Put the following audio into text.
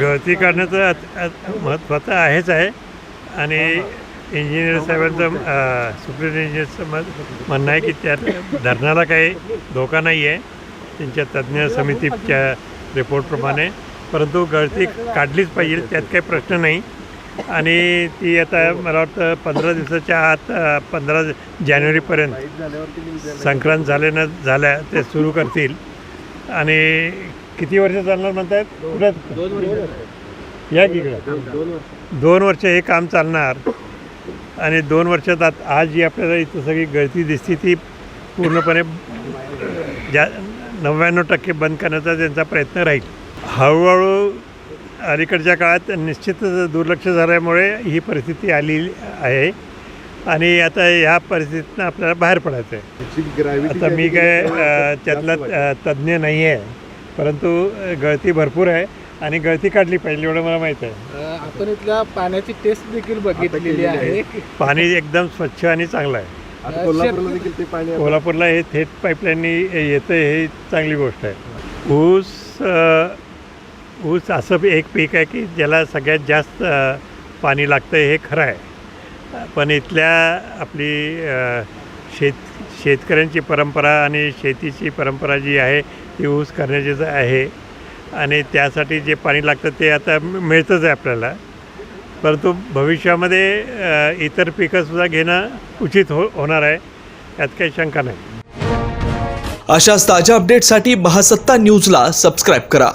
गळती काढण्याचं महत्त्वाचं आहेच आहे. आणि इंजिनियर साहेबांचं अ, सुप्रिम इंजिनियरचं मत म्हणणं आहे की त्यात धरणाला काही धोका नाही आहे. त्यांच्या तज्ज्ञ समितीच्या रिपोर्टप्रमाणे परंतु गळती काढलीच पाहिजे त्यात काही प्रश्न नाही. आणि ती आता मला वाटतं पंधरा दिवसाच्या आत पंधरा जानेवारीपर्यंत संक्रांत झाले न झाल्या ते सुरू करतील. आणि किती वर्ष चालणार म्हणतायत? पुढे या की इकडं? दोन वर्ष. हे काम चालणार. आणि दोन वर्षात आत आज जी आपल्याला इथं सगळी गळती दिसते ती पूर्णपणे ज्या नव्याण्णव टक्के बंद करण्याचा त्यांचा प्रयत्न राहील. हळूहळू अलीकडच्या काळात निश्चितच दुर्लक्ष झाल्यामुळे ही परिस्थिती आली आहे. आणि आता ह्या परिस्थितीतनं आपल्याला बाहेर पडायचं आहे आता मी काय त्यातला तज्ज्ञ नाही आहे परंतु गळती भरपूर आहे आणि गळती काढली पाहिजे एवढं मला माहीत आहे. आपण इथल्या पाण्याची टेस्ट देखील बघितलेली आहे. पाणी एकदम स्वच्छ आणि चांगलं आहे. कोल्हापूरला देखील ते पाणी कोल्हापूरला हे थेट पाईपलाईननी येतं हे चांगली गोष्ट आहे. ऊस ऊस असं एक पीक आहे की ज्याला सगळ्यात जास्त पाणी लागतं हे खरं आहे. पण इथल्या आपली शेत शेतकऱ्यांची परंपरा आणि शेतीची परंपरा जी आहे यूज करण्याचे जे आहे आणि त्यासाठी जे पाणी लागतं ते आता मिळतंच आहे आपल्याला. परंतु भविष्यामध्ये इतर पिकंसुद्धा घेणं उचित हो होणार आहे यात काही शंका नाही. अशाच ताज्या अपडेटसाठी महासत्ता न्यूजला सबस्क्राईब करा.